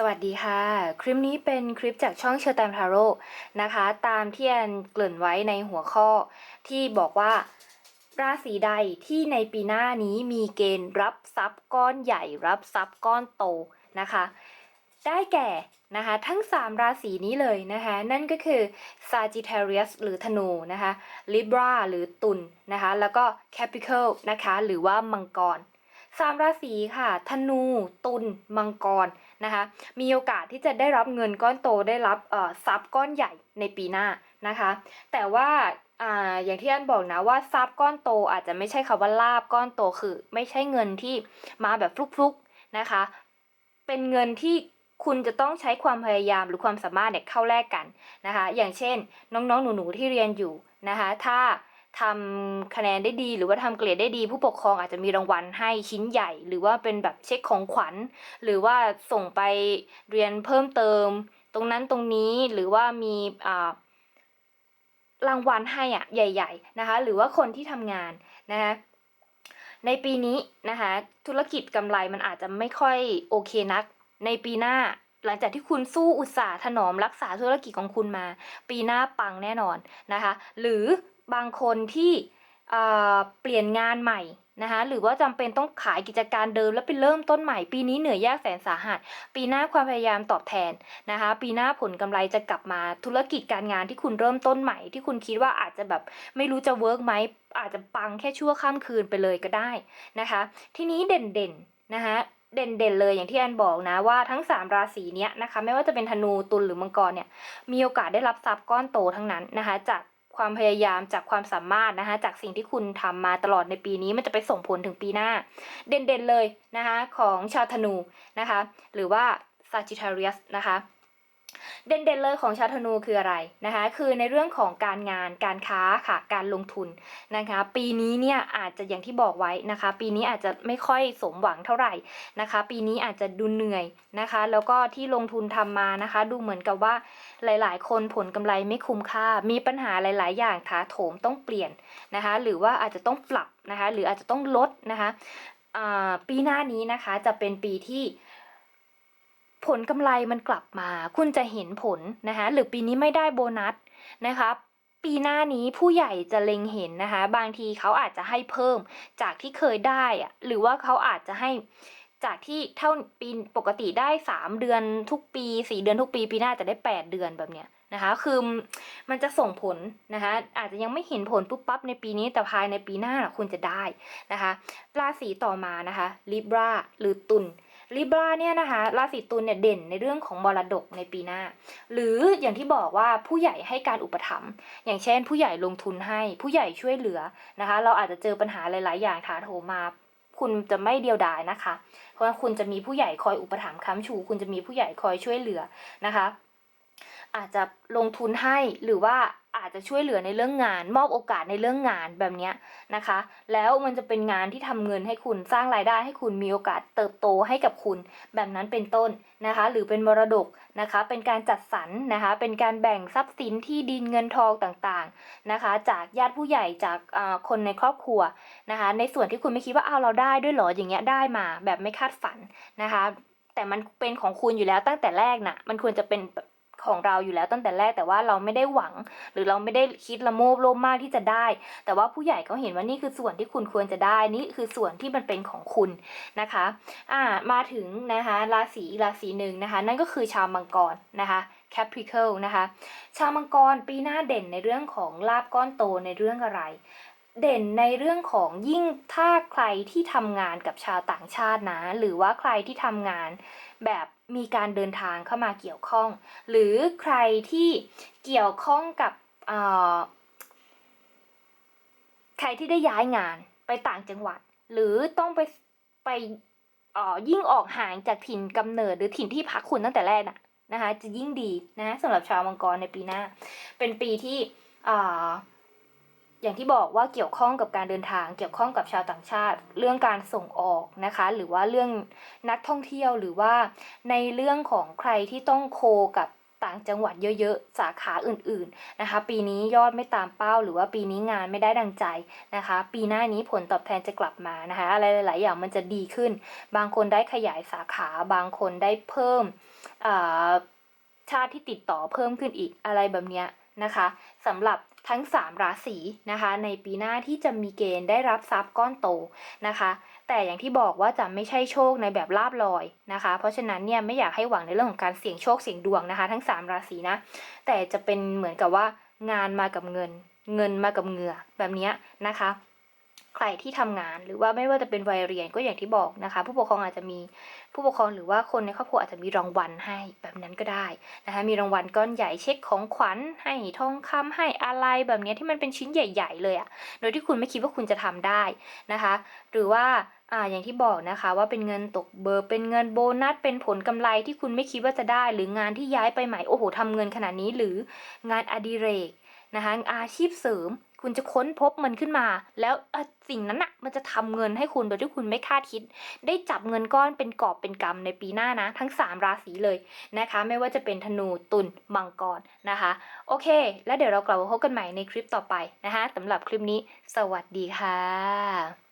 สวัสดีค่ะ คลิปนี้เป็นคลิปจากช่องเชอร์แตมทาโร่นะคะ ตามที่แอนเกริ่นไว้ในหัวข้อ ที่บอกว่า ราศีใดที่ในปีหน้านี้มีเกณฑ์รับทรัพย์ก้อนใหญ่ รับทรัพย์ก้อนโตนะคะ ได้แก่นะคะ ทั้ง 3 ราศีนี้เลยนะคะ นั่นก็คือ Sagittarius หรือธนูนะคะ Libra หรือตุลนะคะ แล้วก็ Capricorn นะคะ หรือว่ามังกรสามราศีค่ะ ธนู ตุล มังกร นะคะมีโอกาสที่จะได้รับเงินก้อนโตได้รับทรัพย์ก้อนใหญ่ในปีหน้านะคะ แต่ว่าอ่าอย่างที่อันบอกนะว่าทรัพย์ก้อนโตอาจจะไม่ใช่คำว่าลาบก้อนโตคือ ไม่ใช่เงินที่มาแบบฟลุกๆนะคะ เป็นเงินที่คุณจะต้องใช้ความพยายามหรือความสามารถเนี่ยเข้าแลกกันนะคะ อย่างเช่น น้องๆ หนูๆ ที่เรียนอยู่นะคะ ถ้า ทำคะแนนได้ดี หรือว่าทำเกรดได้ดี ผู้ปกครองอาจจะมีรางวัลให้ชิ้นใหญ่ หรือว่าเป็นแบบเช็คของขวัญ หรือว่าส่งไปเรียนเพิ่มเติม ตรงนั้นตรงนี้หรือว่ามีอ่ารางวัลให้อะใหญ่ ๆนะคะ หรือว่าคนที่ทำงานนะคะในปีนี้นะคะธุรกิจกำไรมันอาจจะไม่ค่อยโอเคนัก ในปีหน้าหลังจากที่คุณสู้อุตสาห์ถนอมรักษาธุรกิจของคุณมา ปีหน้าปังแน่นอนนะคะ หรือ บางคนที่เปลี่ยนงานใหม่นะคะหรือว่าจำเป็นต้องขายกิจการเดิมแล้วไปเริ่มต้นใหม่ ปีนี้เหนื่อยยากแสนสาหัส ปีหน้าความพยายามตอบแทนนะคะ ปีหน้าผลกำไรจะกลับมาธุรกิจการงานที่คุณเริ่มต้นใหม่ ที่คุณคิดว่าอาจจะแบบไม่รู้จะเวิร์กไหมอาจจะปังแค่ชั่วข้ามคืนไปเลยก็ได้นะคะ ทีนี้เด่นๆนะคะเด่นๆเลยอย่างที่แอนบอกนะว่าทั้ง 3 ราศีเนี้ยนะคะไม่ว่าจะเป็นธนูตุลหรือมังกรเนี่ยมีโอกาสได้รับทรัพย์ก้อนโตทั้งนั้นนะคะจาก ความพยายามจากความสามารถนะคะจากสิ่งที่คุณทำมาตลอดในปีนี้มันจะไปส่งผลถึงปีหน้า เด่นๆเลยนะคะของชาวธนูนะคะหรือว่า Sagittarius นะคะ เด่นๆเลยของชาวธนูคืออะไรนะคะ คือในเรื่องของการงานการค้าค่ะการลงทุนนะคะ ปีนี้เนี่ยอาจจะอย่างที่บอกไว้นะคะ ปีนี้อาจจะไม่ค่อยสมหวังเท่าไหร่นะคะ ปีนี้อาจจะดูเหนื่อยนะคะ แล้วก็ที่ลงทุนทำมานะคะ ดูเหมือนกับว่าหลาย ๆ คนผลกำไรไม่คุ้มค่า มีปัญหาหลาย ๆ อย่างถาโถมต้องเปลี่ยนนะคะ หรือว่าอาจจะต้องปรับนะคะ หรืออาจจะต้องลดนะคะปีหน้านี้นะคะจะเป็นปีที่ ผลกำไรมันกลับมา คุณจะเห็นผลนะคะหรือปีนี้ไม่ได้โบนัสนะคะปีหน้านี้ผู้ใหญ่จะเล็งเห็นนะคะ บางทีเขาอาจจะให้เพิ่มจากที่เคยได้อะหรือว่าเขาอาจจะให้จากที่เท่าปีปกติได้สามเดือนทุกปีสี่เดือนทุกปี ปีหน้าจะได้แปดเดือนแบบเนี้ยนะคะคือมันจะส่งผลนะคะอาจจะยังไม่เห็นผลปุ๊บปั๊บในปีนี้แต่ภายในปีหน้าน่ะคุณจะได้นะคะราศีต่อมานะคะ Libra หรือตุล ลิบราเนี่ยนะคะราศีตุลเนี่ยเด่นในเรื่องของมรดกในปีหน้า หรืออย่างที่บอกว่าผู้ใหญ่ให้การอุปถัมภ์อย่างเช่น ผู้ใหญ่ลงทุนให้ผู้ใหญ่ช่วยเหลือนะคะ เราอาจจะเจอปัญหาหลาย ๆ อย่างถาโถมมาคุณจะไม่เดียวดายนะคะ เพราะคุณจะมีผู้ใหญ่คอยอุปถัมภ์ค้ำชู คุณจะมีผู้ใหญ่คอยช่วยเหลือนะคะ อาจจะลงทุนให้หรือว่า อาจจะช่วยเหลือในเรื่องงาน มอบโอกาสในเรื่องงานแบบนี้นะคะ แล้วมันจะเป็นงานที่ทำเงินให้คุณสร้างรายได้ให้คุณมีโอกาสเติบโตให้กับคุณแบบนั้นเป็นต้นนะคะ หรือเป็นมรดกนะคะ เป็นการจัดสรรนะคะ เป็นการแบ่งทรัพย์สินที่ดินเงินทองต่างๆนะคะ จากญาติผู้ใหญ่จากคนในครอบครัวนะคะ ในส่วนที่คุณไม่คิดว่าเอาเราได้ด้วยหรออย่างเงี้ยได้มาแบบไม่คาดฝันนะคะแต่มันเป็นของคุณอยู่แล้วตั้งแต่แรกน่ะ มันควรจะเป็น ของเราอยู่แล้วตั้งแต่แรกแต่ว่าเราไม่ได้หวัง หรือเราไม่ได้คิดละโมบโลภมากที่จะได้ แต่ว่าผู้ใหญ่เขาเห็นว่านี่คือส่วนที่คุณควรจะได้นี่คือส่วนที่มันเป็นของคุณนะคะอ่ามาถึงนะคะราศีราศีหนึ่งนะคะ นั่นก็คือชาวมังกรนะคะ Capricorn นะคะ ชาวมังกรปีหน้าเด่นในเรื่องของลาบก้อนโตในเรื่องอะไร เด่นในเรื่องของยิ่งถ้าใครที่ทำงานกับชาวต่างชาตินะ หรือว่าใครที่ทำงานแบบมีการเดินทางเข้ามาเกี่ยวข้อง หรือใครที่เกี่ยวข้องกับใครที่ได้ย้ายงานไปต่างจังหวัด หรือต้องไปไปออยิ่งออกห่างจากถิ่นกำเนิดหรือถิ่นที่พักคุณตั้งแต่แรกน่ะนะคะ จะยิ่งดีนะสำหรับชาวมังกรในปีหน้า เป็นปีที่ อย่างที่บอกว่าเกี่ยวข้องกับการเดินทาง เกี่ยวข้องกับชาวต่างชาติ เรื่องการส่งออกนะคะ หรือว่าเรื่องนักท่องเที่ยวหรือว่าในเรื่องของใครที่ต้องโคกับต่างจังหวัดเยอะๆ สาขาอื่นๆนะคะ ปีนี้ยอดไม่ตามเป้า หรือว่าปีนี้งานไม่ได้ดังใจนะคะ ปีหน้านี้ผลตอบแทนจะกลับมานะคะ อะไรหลายๆอย่างมันจะดีขึ้น บางคนได้ขยายสาขา บางคนได้เพิ่มชาติที่ติดต่อเพิ่มขึ้นอีกอะไรแบบเนี้ย นะคะสำหรับทั้ง 3 ราศีนะคะในปีหน้าที่จะมีเกณฑ์ได้รับทรัพย์ก้อนโตนะคะ แต่อย่างที่บอกว่าจะไม่ใช่โชคในแบบลาบลอยนะคะ เพราะฉะนั้นเนี่ยไม่อยากให้หวังในเรื่องของการเสี่ยงโชคเสี่ยงดวงนะคะ ทั้ง 3 ราศีนะแต่จะเป็นเหมือนกับว่างานมากับเงิน เงินมากับเหงื่อแบบนี้นะคะ ใครที่ทำงาน หรือว่าไม่ว่าจะเป็นวัยเรียนก็อย่างที่บอกนะคะ ผู้ปกครองอาจจะมีผู้ปกครองหรือว่าคนในครอบครัวอาจจะมีรางวัลให้แบบนั้นก็ได้นะคะมีรางวัลก้อนใหญ่เช็คของขวัญให้ทองคำให้อะไรแบบเนี้ยที่มันเป็นชิ้นใหญ่ ๆ เลยอะโดยที่คุณไม่คิดว่าคุณจะทำได้นะคะ หรือว่าอ่าอย่างที่บอกนะคะว่าเป็นเงินตกเบอร์ เป็นเงินโบนัสเป็นผลกำไรที่คุณไม่คิดว่าจะได้ หรืองานที่ย้ายไปใหม่โอ้โหทำเงินขนาดนี้หรืองานอดิเรกนะคะอาชีพเสริม คุณจะค้นพบมันขึ้นมา แล้วสิ่งนั้นอะมันจะทำเงินให้คุณโดยที่คุณไม่คาดคิด ได้จับเงินก้อนเป็นกอบเป็นกำในปีหน้านะ ทั้ง 3 ราศีเลยนะคะ ไม่ว่าจะเป็นธนูตุลมังกรนะคะ โอเค แล้วเดี๋ยวเรากลับมาพบกันใหม่ในคลิปต่อไปนะคะสำหรับคลิปนี้ สวัสดีค่ะ